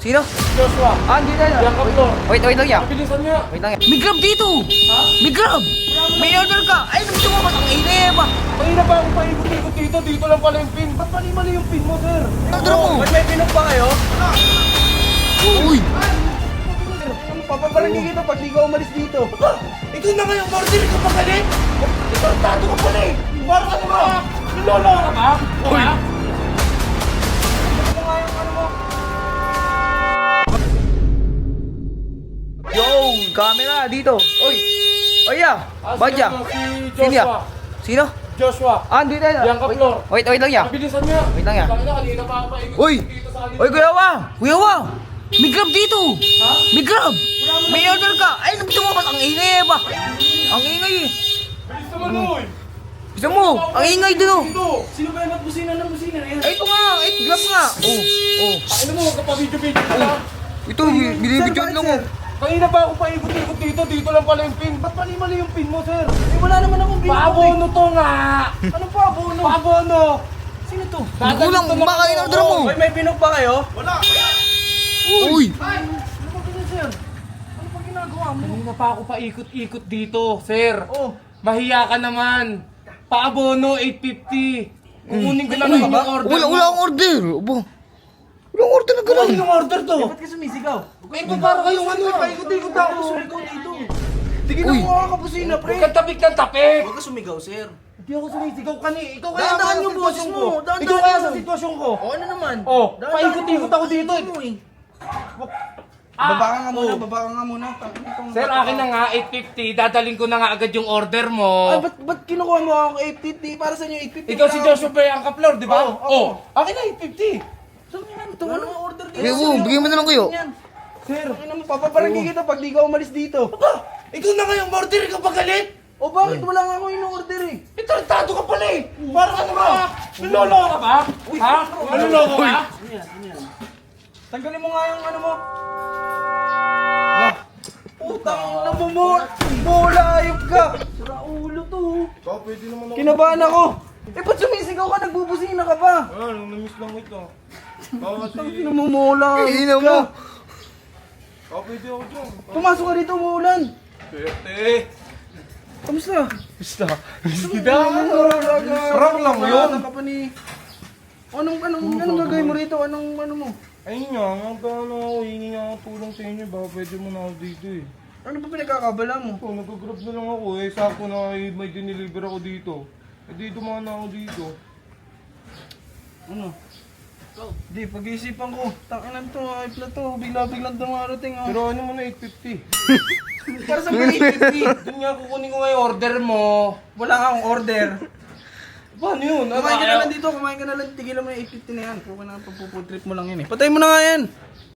Sino? Joshua. Ah, hindi na. Yan ka, Flor. Wait, wait lang yan. Bilisan niya. Wait lang yan. May grab dito! May grab! May order ka! Ay, gusto mo ba? Ang ine ba? Kanina pa ako paikot-ikot dito. Dito lang pala yung pin. Ba't mali-mali yung pin mo, sir? Order mo! Ba't may pinok pa kayo? Uy! Papabarangay kita pag di ka umalis dito. Ikaw na ngayon, order ka pa galit? Ikaw, tato ka pala eh. Para ka naman. Nilolo ka ba? Uy. Camera dito! Uy! Oy, ya! Badya! Si Sino ya? Joshua. Sino? Joshua. Ah, na. Yan ka, Wait, Flor. wait, wait lang yan. Bilisan niya. Wait lang yan. Kanina, kanina pa ako paikot Uy! dito sa kanila. Uy, Kuya Wang! Kuya Wang! May grab dito! Ha? May grab! May order ka! Ay, ba? Ang ingay ba? Ang ingay eh! Bilis naman, uy. Gusto mo? Ang ingay dun oh! Ito. Sino ba yung magbusina ng busina na yan? Ay, ito nga! Ay, grab nga! Oh! Oh! Ano mo, kapabidyo-bidyo ka lang. Ito, binibidyoan lang oh! Kanina pa ako paikot-ikot dito, dito lang pala yung pin. Ba't mali-mali yung pin mo, sir? Eh, wala naman akong binili. Paabono to nga! Ano pa, abono? Paabono! Sino to? Hindi ko lang, baka in-order mo! Hoy, may binok pa kayo? Uy! Ano ba ganyan, sir? Ano pa ginagawa mo? Kanina pa ako paikot-ikot dito, sir. Oh, Mahiya ka naman. Paabono, 850. Kukunin ko lang Uy, yung order Wala, mo. wala akong order! Abo! Walang order na Ano gano'n! yung order to? ba't ka sumisigaw? Eh, kung para kayong ano, paikot-ikot ako. Sumigaw dito. Tigil mo ka kapusina, pre. Huwag kang tapik ng tapik. Huwag ka sumigaw, sir. Hindi ako sumisigaw kani. Ikaw kaya Dahan-dahan sa yung boses sitwasyon mo, Ikaw kaya sa sitwasyon ko. O, ano naman? Oh, Dahan-dahan paikot-ikot mo. ako dito? Ah, Baba ka nga muna, oh. baba ka nga muna. Sir, akin na nga, 850. Dadaling ko na nga agad yung order mo. Ay, ba't, ba't kinukuha mo ako 850? Para sa inyo 850? Ikaw si Joshua Bayang Kaplor, di ba? Oo, ako. Oh, akin na 850. Ito, ano order dito? Bigyan mo, bigyan mo na lang kayo. Sir, mo, papabarangay kita pag di ka umalis dito. ikaw na ngayon, order ka pa galit? O bakit wala nga ako in-order eh? Eh, tarantado ka pala eh. Para ka naman. Nilolo ka ba? Ha? Nilolo ka? Tanggalin mo nga yung ano mo. Utang na mo mo. Bola, ayop ka. Sira ulo to. Ikaw, pwede naman ako. Kinabahan ako. Eh, ba't sumisigaw ka? Nagbubusina ka pa. Ah, namiss lang ito. Kasi, Namumula. Ina mo! ikaw pwede ako dyan. Pumasok ka dito, umuulan. Pwede. Kamusta? Basta. Kita mo. Sarap lang yun. Anong, anong, anong gagawin mo rito? Anong, ano mo? Ayun nga, nga paano ako, hingi nga ako tulong sa inyo, baka pwede mo na ako dito eh. Ano ba pinagkakabala mo? So, nag-grab na lang ako eh, sakto na eh, may diniliver ako dito. Eh, dito mga na ako dito. Ano? Di, pag-iisipan ko. Tanginan to, ay pla to. Bigla-biglang dumarating. Oh. Pero ano mo na 850? para sa mga 850. Doon nga kukunin ko nga yung order mo. Wala nga akong order. Paano yun? Ano, Kumain ka na ayaw- lang dito, kumain ka na lang. Tigilan mo yung 850 na yan. Kung na pagpuputrip mo lang yun eh. Patay mo na nga yan.